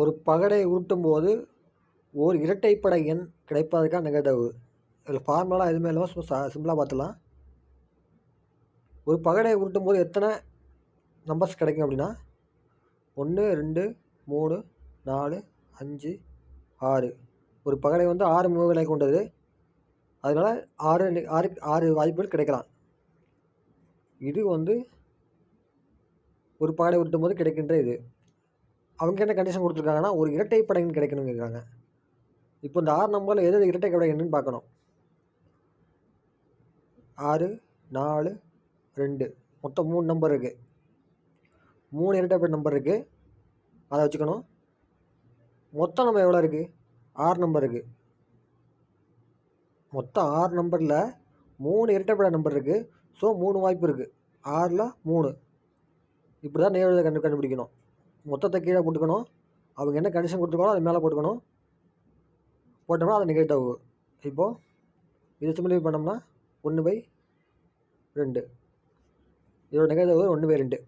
ஒரு பகடை உருட்டும் போது ஒரு இரட்டைப்படை எண் கிடைப்பதற்கான நிகழ்தகவு. இதில் ஃபார்முலா எதுவுமே இல்லாமல் சும்மா சிம்பிளாக பார்த்துலாம் ஒரு பகடை உருட்டும் போது எத்தனை நம்பர்ஸ் கிடைக்கும் அப்படின்னா ஒன்று ரெண்டு மூணு நாலு அஞ்சு ஆறு. ஒரு பகடை வந்து ஆறு முகங்களை கொண்டது. அதனால் ஆறு ஆறு ஆறு வாய்ப்புகள் கிடைக்கலாம். இது வந்து ஒரு பகடை உருட்டும் போது கிடைக்கின்ற இது. அவங்க என்ன கண்டிஷன் கொடுத்துருக்காங்கன்னா ஒரு இரட்டை எண் கிடைக்கணும் கேட்குறாங்க இப்போ இந்த ஆறு நம்பரில் எது எது இரட்டைப்படை எண்ணுன்னு பார்க்கணும். ஆறு நாலு ரெண்டு. மொத்தம் மூணு நம்பர் இருக்குது மூணு இரட்டைப்படை நம்பர் இருக்குது அதை வச்சுக்கணும். மொத்தம் நம்ம எவ்வளோ இருக்குது ஆறு நம்பர் இருக்குது மொத்தம் ஆறு நம்பரில் மூணு இரட்டைப்படை நம்பர் இருக்குது ஸோ மூணு வாய்ப்பு இருக்குது ஆறில் மூணு. இப்படி தான் நேரில் கண்டு கண்டுபிடிக்கணும். மொத்தத்தை கீழே போட்டுக்கணும் அவங்க என்ன கண்டிஷன் கொடுத்துருக்காங்களோ அது மேலே போட்டுக்கணும். போட்டோம்னா அது நிகழ்தகவு இப்போது இது சிம்பிளிஃபை பண்ணோம்னா ஒன்று பை ரெண்டு. இதோட நெகட்டிவ் ஒன்று பை ரெண்டு.